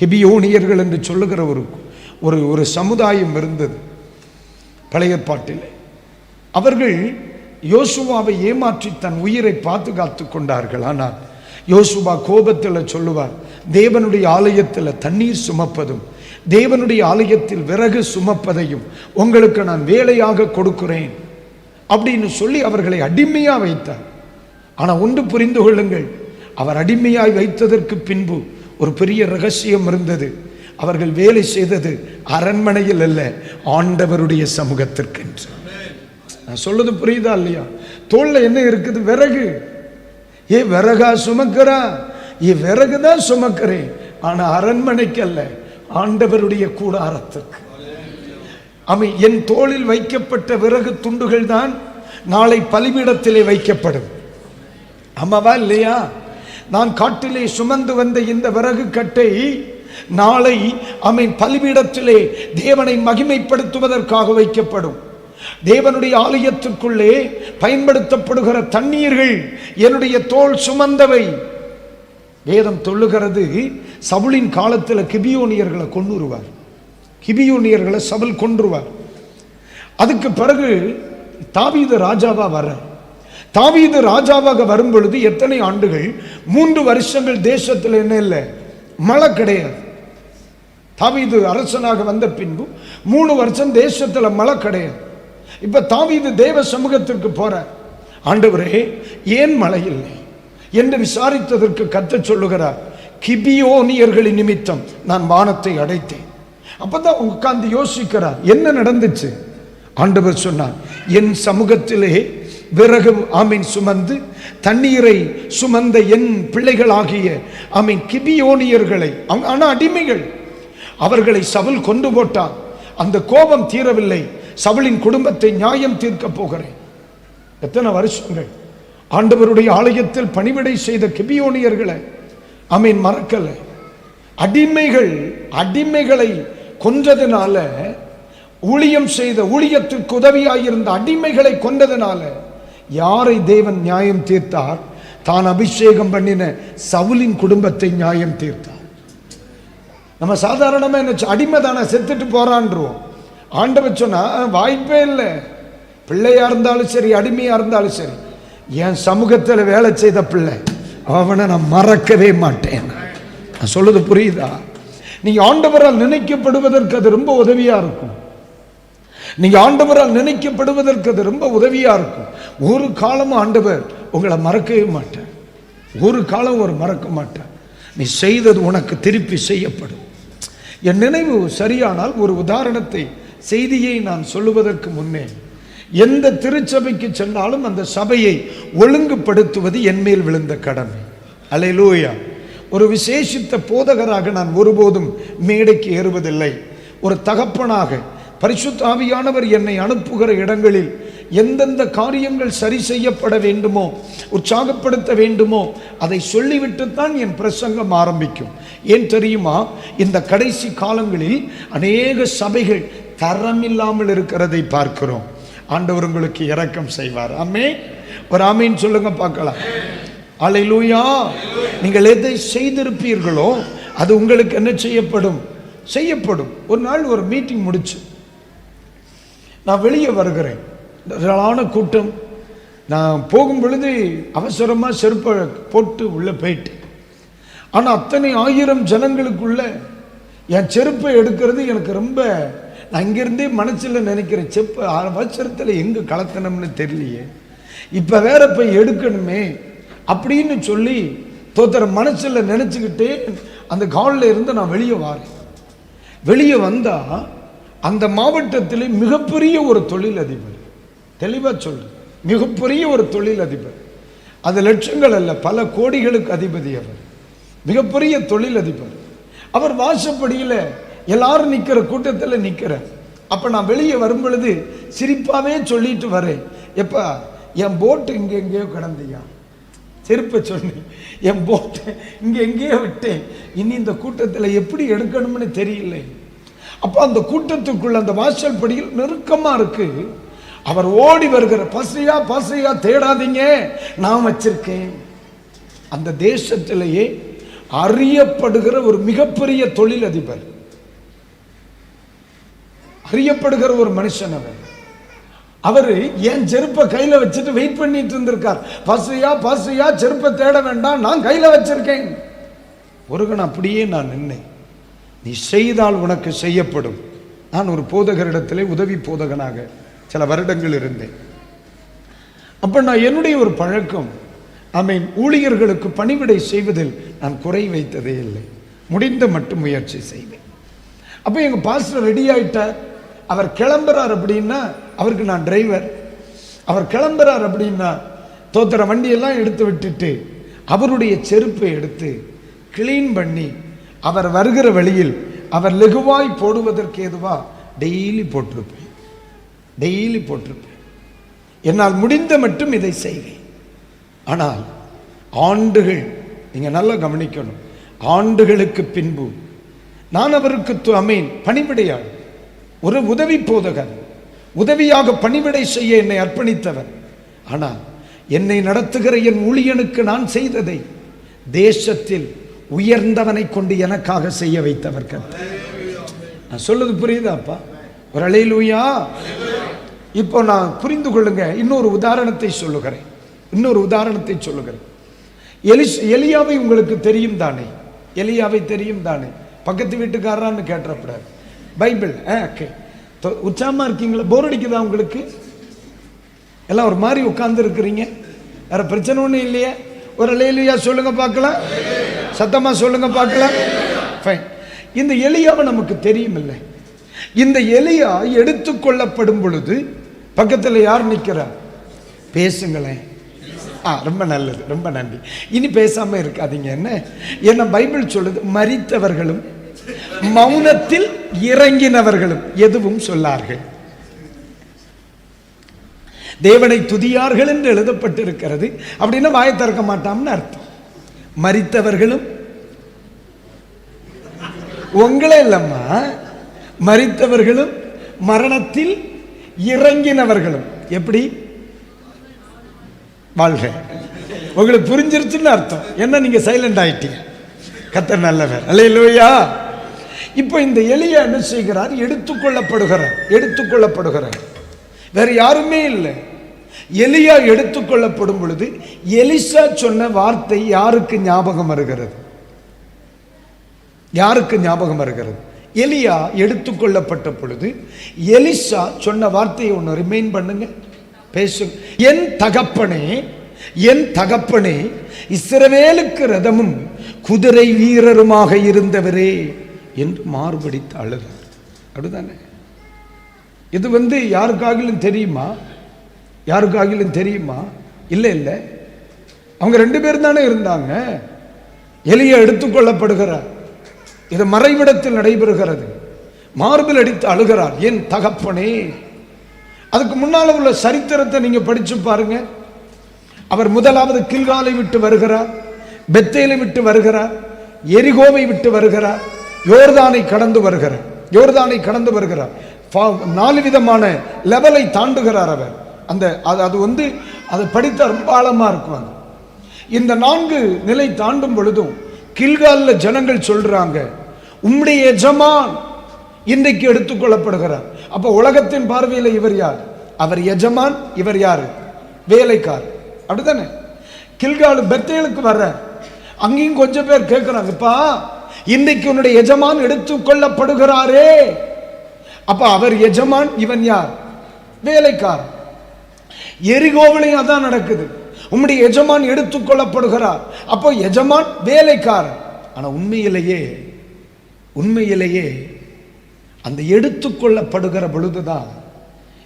ஹெபியோனியர்கள் என்று சொல்லுகிற ஒரு ஒரு ஒரு சமுதாயம் இருந்தது பழைய பாட்டில். அவர்கள் யோசுவாவை ஏமாற்றி தன் உயிரை பாதுகாத்து கொண்டார்கள். ஆனால் யோசுவா கோபத்தில் சொல்லுவார் தேவனுடைய ஆலயத்தில் தண்ணீர் சுமப்பதும் தேவனுடைய ஆலயத்தில் விறகு சுமப்பதையும் உங்களுக்கு நான் வேலையாக கொடுக்கிறேன் அப்படின்னு சொல்லி அவர்களை அடிமையாக வைத்தார். ஆனால் ஒன்று புரிந்து கொள்ளுங்கள் அவர் அடிமையாய் வைத்ததற்கு பின்பு ஒரு பெரிய ரகசியம் இருந்தது. அவர்கள் வேலை செய்தது அரண்மனையில் அல்ல ஆண்டவருடைய சமூகத்திற்கு என்று நான் சொல்றது புரியுதா இல்லையா? தோல்ல என்ன இருக்குது? விறகு. ஏ விறகா சுமக்கிறா? ஏ விறகு தான் சுமக்கிறேன். ஆனா அரண்மனைக்கு அல்ல ஆண்டவருடைய கூடாரத்திற்கு. அமை என் தோளில் வைக்கப்பட்ட விறகு துண்டுகள் தான் நாளை பலிபீடத்திலே வைக்கப்படும். ஆமாவா இல்லையா? நான் காட்டிலே சுமந்து வந்த இந்த விறகு கட்டை நாளை அவன் பலிபீடத்திலே தேவனை மகிமைப்படுத்துவதற்காக வைக்கப்படும். தேவனுடைய ஆலயத்திற்குள்ளே பயன்படுத்தப்படுகிற தண்ணீர்கள் என்னுடைய தோல் சுமந்தவை. வேதம் சொல்லுகிறது சவுளின் காலத்தில் கிபியோனியர்களை கொண்டுருவார் கிபியோனியர்களை சபல் கொன்றுவார். அதுக்கு பிறகு தாவீது ராஜாவா வர தாவீது ராஜாவாக வரும் பொழுது எத்தனை ஆண்டுகள்? மூன்று வருஷங்கள் தேசத்தில் என்ன இல்லை? மழை கிடையாது. தாவீது அரசனாக வந்த பின்பு மூணு வருஷம் தேசத்தில் மழை கிடையாது. இப்ப தாவீது தேவ சமூகத்திற்கு போற ஆண்டவரே ஏன் மழை இல்லை? என்று விசாரித்ததற்கு கத்த சொல்லுகிறார் கிபியோனியர்களின் நிமித்தம் நான் வானத்தை அடைத்தேன். அப்பதான் உட்கார்ந்து யோசிக்கிறார் என்ன நடந்துச்சு? ஆண்டவர் சொன்னார் என் சமூகத்திலே விறகு ஆமீன் சுமந்து தண்ணீரை சுமந்த என் பிள்ளைகளாகிய ஆமீன் கிபியோனியர்களை அவங்க ஆனால் அடிமைகள் அவர்களை சவுல் கொண்டு போட்டான். அந்த கோபம் தீரவில்லை. சவுளின் குடும்பத்தை நியாயம் தீர்க்க போகிறேன். எத்தனை வருஷங்கள். ஆண்டவருடைய ஆலயத்தில் பணிவிடை செய்த கிபியோனியர்களை அமீன் மறக்கலை. அடிமைகள் அடிமைகளை கொன்றதுனால ஊழியம் செய்த ஊழியத்திற்கு உதவியாயிருந்த அடிமைகளை கொண்டதுனால யாரை தேவன் நியாயம் தீர்த்தார்? தான் அபிஷேகம் பண்ணின சவுலின் குடும்பத்தை நியாயம் தீர்த்தார். நம்ம சாதாரணமாக என்ன அடிமை தானே செத்துட்டு போறான்றோம். ஆண்டவர் சொன்னா வாய்ப்பே இல்லை. பிள்ளையா இருந்தாலும் சரி அடிமையா இருந்தாலும் சரி என் சமூகத்தில் வேலை செய்த பிள்ளை அவனை நான் மறக்கவே மாட்டேன். நான் சொல்லுது புரியுதா? நீ ஆண்டவரால் நினைக்கப்படுவதற்கு அது ரொம்ப உதவியா இருக்கும். நீங்க ஆண்டவரால் நினைக்கப்படுவதற்கு அது ரொம்ப உதவியா இருக்கும். ஒரு காலமும் ஆண்டவர் உங்களை மறக்கவே மாட்டேன் ஒரு காலம் ஒரு மறக்க மாட்டேன் நீ செய்தது உனக்கு திருப்பி செய்யப்படும். என் நினைவு சரியானால் ஒரு உதாரணத்தை செய்தியை நான் சொல்லுவதற்கு முன்னே எந்த திருச்சபைக்கு சென்றாலும் அந்த சபையை ஒழுங்குபடுத்துவது என் மேல் விழுந்த கடமை. அலை லூயா ஒரு விசேஷித்த போதகராக நான் ஒருபோதும் மேடைக்கு ஏறுவதில்லை. ஒரு தகப்பனாக பரிசுத்தாவியானவர் என்னை அனுப்புகிற இடங்களில் எந்தெந்த காரியங்கள் சரி செய்யப்பட வேண்டுமோ உற்சாகப்படுத்த வேண்டுமோ அதை சொல்லிவிட்டுத்தான் என் பிரசங்கம் ஆரம்பிக்கும். ஏன் தெரியுமா? இந்த கடைசி காலங்களில் அநேக சபைகள் தரமில்லாமல் இருக்கிறதை பார்க்கிறோம். ஆண்டவர் உங்களுக்கு இரக்கம் செய்வார். ஆமே. ஒரு ஆமீன் சொல்லுங்க பார்க்கலாம். அலை லூயா நீங்கள் எதை செய்திருப்பீர்களோ அது உங்களுக்கு என்ன செய்யப்படும்? செய்யப்படும். ஒரு நாள் ஒரு மீட்டிங் முடிச்சு நான் வெளியே வருகிறேன். திரளான கூட்டம். நான் போகும் பொழுது அவசரமாக செருப்பை போட்டு உள்ளே போயிட்டேன். ஆனால் அத்தனை ஆயிரம் ஜனங்களுக்குள்ள என் செருப்பை எடுக்கிறது எனக்கு ரொம்ப நான் இங்கேருந்தே மனசில் நினைக்கிற செப்பு அவசரத்தில் எங்கே கலத்தனம்னு தெரியலையே. இப்போ வேற போய் எடுக்கணுமே அப்படின்னு சொல்லி தோத்தர மனசில் நினச்சிக்கிட்டே அந்த காலில் இருந்து நான் வெளியே வாரேன். வெளியே வந்தால் அந்த மாவட்டத்தில் மிகப்பெரிய ஒரு தொழிலதிபர். தெளிவாக சொல்லு. மிகப்பெரிய ஒரு தொழிலதிபர். அது லட்சங்கள் அல்ல பல கோடிகளுக்கு அதிபதி அவர். மிகப்பெரிய தொழிலதிபர். அவர் வாசப்படியில் எல்லாரும் நிற்கிற கூட்டத்தில் நிற்கிற அப்போ நான் வெளியே வரும் பொழுது சிரிப்பாகவே சொல்லிட்டு வரேன். எப்பா என் போட்டு இங்கே எங்கேயோ கிடந்தியா? செருப்பை சொன்னேன் என் போட்டை இங்கே எங்கேயோ விட்டேன். இனி இந்த கூட்டத்தில் எப்படி எடுக்கணும்னு தெரியல. அப்போ அந்த கூட்டத்துக்குள்ள அந்த வாசல் படியில் நெருக்கமாக இருக்கு. அவர் ஓடி வருகிற பசியா பசியா தேடாதீங்க நான் வச்சிருக்கேன். அந்த தேசத்திலேயே அறியப்படுகிற ஒரு மிகப்பெரிய தொழிலதிபர். அறியப்படுகிற ஒரு மனுஷன் அவர். அவரு என் செருப்பை கையில வச்சுட்டு வெயிட் பண்ணிட்டு இருந்திருக்கார். பசியா பசியா செருப்பை தேட வேண்டாம் நான் கையில வச்சிருக்கேன். ஒருகன் அப்படியே நான் நின்னேன். நீ செய்தால் உனக்கு செய்யப்படும். நான் ஒரு போதகரிடத்திலே உதவி போதகனாக சில வருடங்கள் இருந்தேன். அப்ப நான் என்னுடைய ஒரு பழக்கம் ஐ ஊழியர்களுக்கு பணிவிடை செய்வதில் நான் குறை வைத்ததே இல்லை. முடிந்த மட்டும் முயற்சி செய்வேன். அப்போ எங்கள் பாஸ்டர் ரெடி ஆயிட்டார். அவர் கிளம்புறார் அப்படின்னா அவருக்கு நான் டிரைவர் அவர் கிளம்புறார் அப்படின்னா தோத்துற வண்டியெல்லாம் எடுத்து விட்டுட்டு அவருடைய செருப்பை எடுத்து கிளீன் பண்ணி அவர் வருகிற வழியில் அவர் லெகுவாய் போடுவதற்கு ஏதுவா? டெய்லி போட்டிருப்பேன். டெய்லி போட்டிருப்பேன். என்னால் முடிந்த மட்டும் இதை செய்வேன். ஆனால் ஆண்டுகள் நீங்கள் நல்லா கவனிக்கணும். ஆண்டுகளுக்கு பின்பு நான் அவருக்கு அமீன் பணிவிடையாள். ஒரு உதவி போதகர். உதவியாக பணிவிடை செய்ய என்னை அர்ப்பணித்தவர். ஆனால் என்னை நடத்துகிற என் ஊழியனுக்கு நான் செய்ததை தேசத்தில் உயர்ந்தவனை கொண்டு எனக்காக செய்ய வைத்தவர் கர்த்தர் நான் சொல்லுது புரியுதாப்பா? ஒரு அலையிலூயா? இப்போ நான் புரிந்து கொள்ளுங்க. இன்னொரு உதாரணத்தை சொல்லுகிறேன். இன்னொரு உதாரணத்தை சொல்லுகிறேன். எலிஸ் எலியாவை உங்களுக்கு தெரியும் தானே? எலியாவை தெரியும் தானே? பக்கத்து வீட்டுக்காரரான்னு கேட்டப்படாது பைபிள் ஆ ஓகே. இருக்கீங்களா? போர் அடிக்குதா உங்களுக்கு? எல்லாம் ஒரு மாதிரி உட்கார்ந்து இருக்கிறீங்க. வேற பிரச்சனை ஒன்றும் இல்லையே. ஒரு லேலியா சொல்லுங்க பார்க்கலாம். சத்தமாக சொல்லுங்க பார்க்கலாம். ஃபைன் இந்த எலியாவை நமக்கு தெரியும் இல்லை இந்த எலியா எடுத்துக்கொள்ளப்படும் பொழுது பக்கத்தில் யார் நிற்கிறார் பேசுங்களேன். ஆ ரொம்ப நல்லது ரொம்ப நன்றி. இனி பேசாம இருக்காதீங்க. என்ன? என்ன பைபிள் சொல்லுது? மறித்தவர்களும் மௌனத்தில் இறங்கினவர்களும் எதுவும் சொல்லார்கள். தேவனை துதியார்கள் என்று எழுதப்பட்டிருக்கிறது. அப்படின்னா வாயை திறக்க மாட்டாம்னு அர்த்தம். மறித்தவர்களும் உங்களே இல்லம்மா. மறித்தவர்களும் மரணத்தில் இறங்கினவர்களும். எப்படி? வாழ்க. உங்களுக்கு புரிஞ்சிருச்சுன்னு அர்த்தம். என்ன நீங்க சைலண்ட் ஆயிட்டீங்க? கத்தர் நல்லவர். அல்லையா இப்போ இந்த எளிய என்ன செய்கிறார்? எடுத்துக்கொள்ளப்படுகிறார் எடுத்துக்கொள்ளப்படுகிறார் வேற யாருமே இல்லை. எலியா எடுத்துக்கொள்ளப்படும் பொழுது எலிசா சொன்ன வார்த்தை யாருக்கு ஞாபகம் வருகிறது? யாருக்கு ஞாபகம் வருகிறது? எலியா எடுத்துக்கொள்ளப்பட்ட பொழுது எலிசா சொன்ன வார்த்தையை ஒன்று ரிமைன் பண்ணுங்க. பேசு. என் தகப்பனே என் தகப்பனே இஸ்ரவேலுக்கு ரதமும் குதிரை வீரருமாக இருந்தவரே என்று மாறுபடித்து அழுதார். அப்படிதானே இது வந்து யாருக்காகிலும் தெரியுமா? யாருக்காகிலும் தெரியுமா? இல்லை இல்லை. அவங்க ரெண்டு பேரும் தானே இருந்தாங்க. எலிய எடுத்துக்கொள்ளப்படுகிறார் இது மறைவிடத்தில் நடைபெறுகிறது. மார்பில் அடித்து அழுகிறார். என் தகப்பனே! அதுக்கு முன்னால் உள்ள சரித்திரத்தை நீங்க படிச்சு பாருங்க. அவர் முதலாவது கில்காலை விட்டு வருகிறார். பெத்தேலை விட்டு வருகிறார். எரிகோவை விட்டு வருகிறார். யோர்தானை கடந்து வருகிறார். யோர்தானை கடந்து வருகிறார். நாலு விதமான லெவலை தாண்டுகிறார் அவர். அந்த அது அது வந்து அதை படித்தால் ரொம்ப ஆழமாக இருக்கும் அது. இந்த நான்கு நிலை தாண்டும் பொழுதும் கில்கால்ல ஜனங்கள் சொல்கிறாங்க உம்முடைய எஜமான் இன்றைக்கு எடுத்துக்கொள்ளப்படுகிறார் அப்போ உலகத்தின் பார்வையில் இவர் யார்? அவர் எஜமான் இவர் யார்? வேலைக்கார் அப்படிதானே கில்காலு பெத்தேலுக்கு வர்ற அங்கேயும் கொஞ்சம் பேர் கேட்குறாங்கப்பா இன்னைக்கு உன்னுடைய எஜமான் எடுத்துக்கொள்ளப்படுகிறாரே அப்ப அவர் எஜமான் இவன் யார்? வேலைக்கார் எரிகோவிலையும் அதான் நடக்குது. உம்முடைய எஜமான் எடுத்துக்கொள்ளப்படுகிறார் அப்போ எஜமான் வேலைக்காரன். ஆனா உண்மையிலேயே உண்மையிலேயே அந்த எடுத்துக்கொள்ளப்படுகிற பொழுதுதான்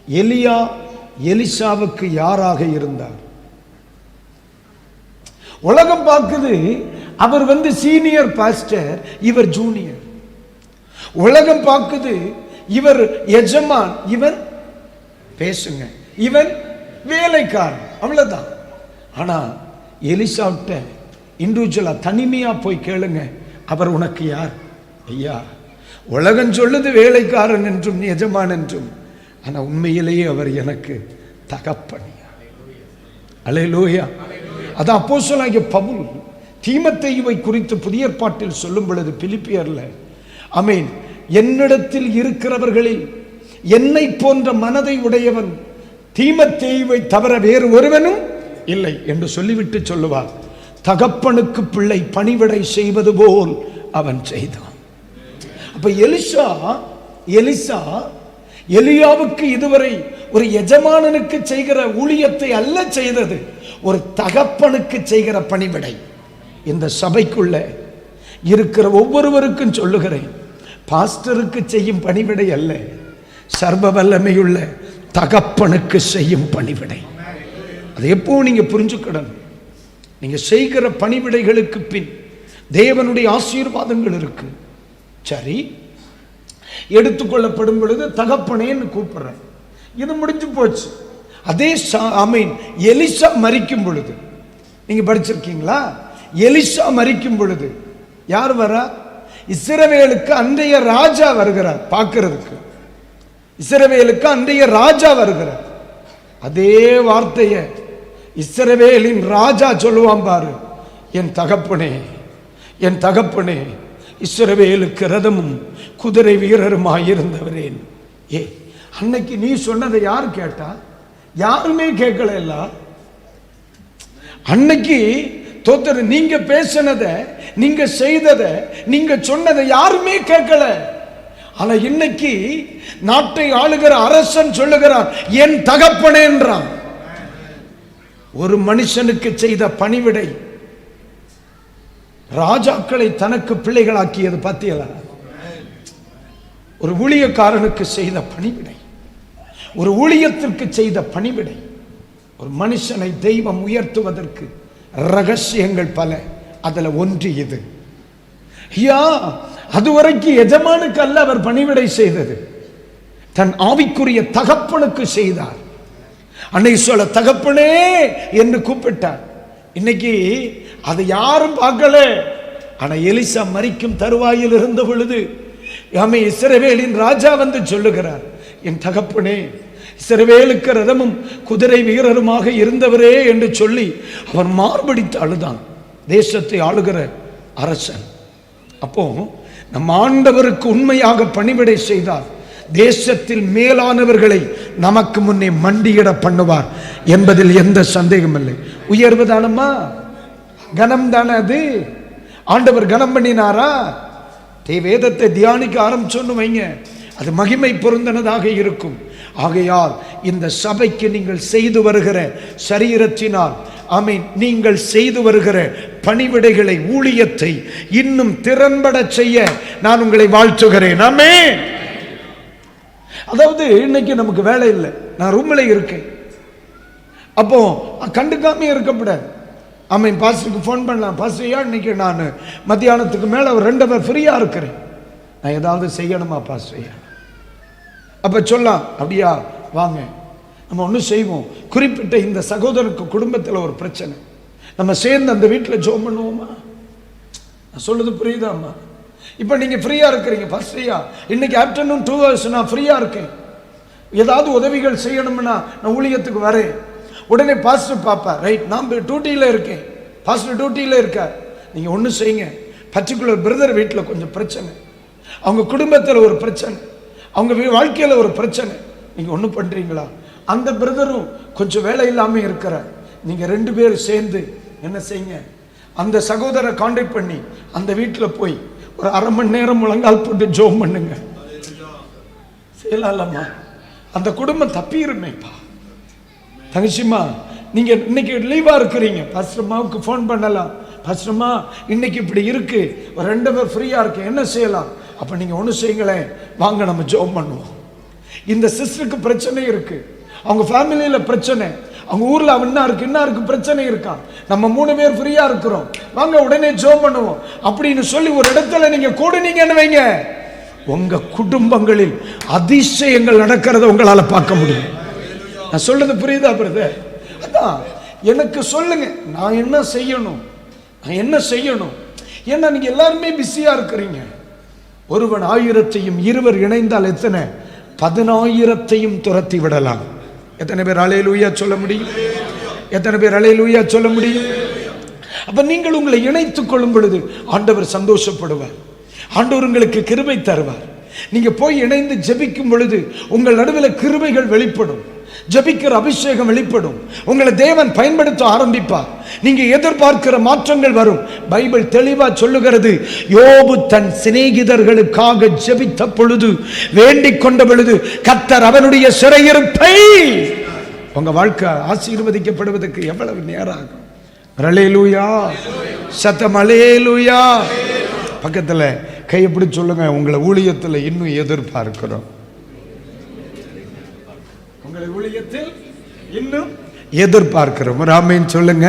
எலியா எலிசாவுக்கு யாராக இருந்தார்? உலகம் பார்க்குது அவர் வந்து சீனியர் பாஸ்டர் இவர் ஜூனியர். உலகம் பார்க்குது இவர் எஜமான் இவன் பேசுங்க இவன் வேலைக்காரன். அவ்வளவுதான். ஆனா எலிசாவிட்ட இண்டிவிஜுவலா தனிமையா போய் கேளுங்க. அவர் உனக்கு யார்? ஐயா உலகம் சொல்லுது வேலைக்காரன் என்றும் எஜமான் என்றும். ஆனா உண்மையிலேயே அவர் எனக்கு தகப்பனியா? அலே லோயா அதான் அப்போஸ்தலனாகிய பவுல் தீமத்தைவை குறித்து புதிய பாட்டில் சொல்லும் பொழுது பிலிப்பியர்ல அமீன் என்னிடத்தில் இருக்கிறவர்களில் என்னை போன்ற மனதை உடையவன் தீமத்தேயுவை தவிர வேறு ஒருவனும் இல்லை என்று சொல்லிவிட்டு சொல்லுவார். தகப்பனுக்கு பிள்ளை பணிவிடை செய்வது போல் அவன் செய்தான். அப்ப எலிசா எலிசா எலியாவுக்கு இதுவரை ஒரு எஜமானனுக்கு செய்கிற ஊழியத்தை அல்ல செய்தது ஒரு தகப்பனுக்கு செய்கிற பணிவிடை. இந்த சபைக்குள்ள இருக்கிற ஒவ்வொருவருக்கும் சொல்லுகிறேன் பாஸ்டருக்கு செய்யும் பணிவிடை அல்ல சர்வ வல்லமையுள்ள தகப்பனுக்கு செய்யும் பணிவிடை. அதை எப்போ நீங்க புரிஞ்சுக்கிடணும்? நீங்க செய்கிற பணிவிடைகளுக்கு பின் தேவனுடைய ஆசீர்வாதங்கள் இருக்கு. சரி எடுத்துக்கொள்ளப்படும் பொழுது தகப்பனேன்னு கூப்பிடுறேன். இது முடிஞ்சு போச்சு. அதே அமீன் எலிசா மறிக்கும் பொழுது. நீங்க படிச்சிருக்கீங்களா? எலிசா மறிக்கும் பொழுது. யார் வரா? இஸ்ரவேலுக்கு அன்றைய ராஜா வருகிறார் பார்க்கறதுக்கு. இஸ்ரவேலுக்கு அன்றைய ராஜா வருகிறார். அதே வார்த்தையை இஸ்ரவேலின் ராஜா சொல்லுவான் பாரு என் தகப்பனே என் தகப்பனே இஸ்ரவேலுக்கு ரதமும் குதிரை வீரருமாயிருந்தவரேன் ஏ அன்னைக்கு நீ சொன்னதை யார் கேட்டா? யாருமே கேட்கல இல்ல அன்னைக்கு தோத்தர் நீங்க பேசினத நீங்க செய்தத நீங்க சொன்னதை யாருமே கேட்கல. ஆனா இன்னைக்கு நாட்டை ஆளுகிற அரசன் சொல்லுகிறான் என் தகப்பனேன்றான் ஒரு மனுஷனுக்கு செய்த பணிவிடை ராஜாக்களை தனக்கு பிள்ளைகளாக்கியது பார்த்தீங்களா ஒரு ஊழியக்காரனுக்கு செய்த பணிவிடை ஒரு ஊழியத்திற்கு செய்த பணிவிடை ஒரு மனுஷனை தெய்வம் உயர்த்துவதற்கு ரகசியங்கள் பல அதுல ஒன்று இது. ஐயா அதுவரைக்கும் எஜமானுக்கு அல்ல அவர் பணிவிடை செய்தது. தன் ஆவிக்குரிய தகப்பனுக்கு செய்தார். அன்னை சொல்ல தகப்பனே என்று கூப்பிட்டார். இன்னைக்கு அதை யாரும் பார்க்கல. ஆனா எலிசா மறிக்கும் தருவாயில் இருந்த பொழுது ஆமை இசரவேலின் ராஜா வந்து சொல்லுகிறார். என் தகப்பனே இஸ்ரவேலுக்கு ரதமும் குதிரை வீரருமாக இருந்தவரே என்று சொல்லி அவர் மார்படித்து அழுதான். தேசத்தை ஆளுகிற அரசன். அப்போ நம் ஆண்டவருக்கு உண்மையாக பணிவிடை செய்தார். தேசத்தில் மேலானவர்களை நமக்கு முன்னே மண்டியிட பண்ணுவார் என்பதில் எந்த சந்தேகம் இல்லை உயர்வு தானம்மா? கனம் தானே அது? ஆண்டவர் கனம் பண்ணினாரா? தே வேதத்தை தியானிக்க ஆரம்பிச்சோன்னு வைங்க. அது மகிமை பொருந்தனதாக இருக்கும். ஆகையால் இந்த சபைக்கு நீங்கள் செய்து வருகிற சரீரத்தினால் ஆமீன். நீங்கள் செய்து வருகிற பணிவிடைகளை ஊழியத்தை இன்னும் திறன்பட செய்ய நான் உங்களை வாழ்த்துகிறேன். ஆமென். அதாவது இன்னைக்கு நமக்கு வேலை இல்லை. நான் ரூம்ல இருக்கேன். அப்போ கண்டுக்காம இருக்கப்படாது. ஆமாம் பாஸ்டருக்கு ஃபோன் பண்ணலாம். பாஸ்டர் ஏன் இன்னைக்கு நான்? மத்தியானத்துக்கு மேலே ஒரு ரெண்டு பேர் ஃப்ரீயாக இருக்கிறேன். நான் ஏதாவது செய்யணுமா பாஸ்டர்? ஐயா அப்போ சொல்லலாம். அப்படியா? வாங்க. நம்ம ஒன்று செய்வோம். குறிப்பிட்ட இந்த சகோதரருக்கு குடும்பத்தில் ஒரு பிரச்சனை. நம்ம சேர்ந்து அந்த வீட்டில் ஜோம் பண்ணுவோமா? நான் சொல்லுது புரியுதாம்மா இப்போ நீங்கள் ஃப்ரீயாக இருக்கிறீங்க ஃபர்ஸ்ட்ரியா இன்னைக்கு ஆஃப்டர்நூன் டூ ஹவர்ஸ் நான் ஃப்ரீயாக இருக்கேன். ஏதாவது உதவிகள் செய்யணும்னா நான் ஊழியத்துக்கு வரேன். உடனே பாஸ்டர் பார்ப்பேன் ரைட் நான் டியூட்டியில் இருக்கேன். பாஸ்டர் டியூட்டியில் இருக்கார். நீங்கள் ஒன்று செய்யுங்க. பர்டிகுலர் பிரதர் வீட்டில் கொஞ்சம் பிரச்சனை. அவங்க குடும்பத்தில் ஒரு பிரச்சனை. அவங்க வாழ்க்கையில் ஒரு பிரச்சனை. நீங்கள் ஒன்றும் பண்ணுறீங்களா அந்த பிரதரும் கொஞ்சம் வேலை இல்லாமல் இருக்கிறார். நீங்கள் ரெண்டு பேரும் சேர்ந்து என்ன செய்யுங்க? அந்த சகோதரை காண்டாக்ட் பண்ணி அந்த வீட்டில் போய் ஒரு அரை மணி நேரம் முழங்கால் போட்டு ஜோம் பண்ணுங்க. செய்யலாம்மா அந்த குடும்பம் தப்பியிருமேப்பா. தங்கச்சிம்மா நீங்கள் இன்னைக்கு லீவாக இருக்கிறீங்க. பஸ்டம்மாவுக்கு ஃபோன் பண்ணலாம். பஸ்டம்மா இன்னைக்கு இப்படி இருக்கு. ஒரு ரெண்டு பேர் ஃப்ரீயாக இருக்கு. என்ன செய்யலாம்? அப்போ நீங்கள் ஒன்று செய்யுங்களேன். வாங்க நம்ம ஜோம் பண்ணுவோம். இந்த சிஸ்டருக்கு பிரச்சனை இருக்குது அவங்க ஃபேமிலியில் பிரச்சனை. அவங்க ஊரில் அவன் இருக்கு இன்னாருக்கு பிரச்சனை இருக்கா? நம்ம மூணு பேர் ஃப்ரீயாக இருக்கிறோம். வாங்க உடனே ஜோம் பண்ணுவோம். அப்படின்னு சொல்லி ஒரு இடத்துல நீங்கள் கூடுனீங்கன்னு வைங்க. உங்க குடும்பங்களில் அதிசயங்கள் நடக்கிறத உங்களால் பார்க்க முடியும். நான் சொல்றது புரியுதா பிரதர் அதான். எனக்கு சொல்லுங்க. நான் என்ன செய்யணும்? நான் என்ன செய்யணும்? ஏன்னா நீங்க எல்லாருமே பிஸியா இருக்கிறீங்க. ஒருவன் ஆயிரத்தையும் இருவர் இணைந்தால் எத்தனை? பதினாயிரத்தையும் துரத்தி விடலாம். எத்தனை பேர் அலையிலூயா சொல்ல முடியும்? எத்தனை பேர் அலையிலூயா சொல்ல முடியும்? அப்ப நீங்கள் உங்களை இணைத்துக் கொள்ளும் பொழுது ஆண்டவர் சந்தோஷப்படுவார். ஆண்டவர் உங்களுக்கு கிருபை தருவார். நீங்க போய் இணைந்து ஜெபிக்கும் பொழுது உங்கள் நடுவில் கிருபைகள் வெளிப்படும். ஜெபிக்கிற அபிஷேகம் வெளிப்படும். உங்களை தேவன் பயன்படுத்த ஆரம்பிப்பார். நீங்க எதிர்பார்க்கிற மாற்றங்கள் வரும். பைபிள் தெளிவா சொல்லுகிறது யோபு தன் சிநேகிதர்களுக்காக ஜெபித்த பொழுது வேண்டிக் கொண்ட பொழுது கத்தர் அவனுடைய சிறையிருப்பை உங்க வாழ்க்கை ஆசீர்வதிக்கப்படுவதற்கு எவ்வளவு நேரம் ஆகும் ரலேலூயா சத்தம் பக்கத்துல கையை பிடிச்சி சொல்லுங்க உங்களை ஊழியத்துல இன்னும் எதிர்பார்க்கிறோம். ஊழியத்தில் இன்னும் எதிர்பார்க்கிறோம் ராமேன் சொல்லுங்க.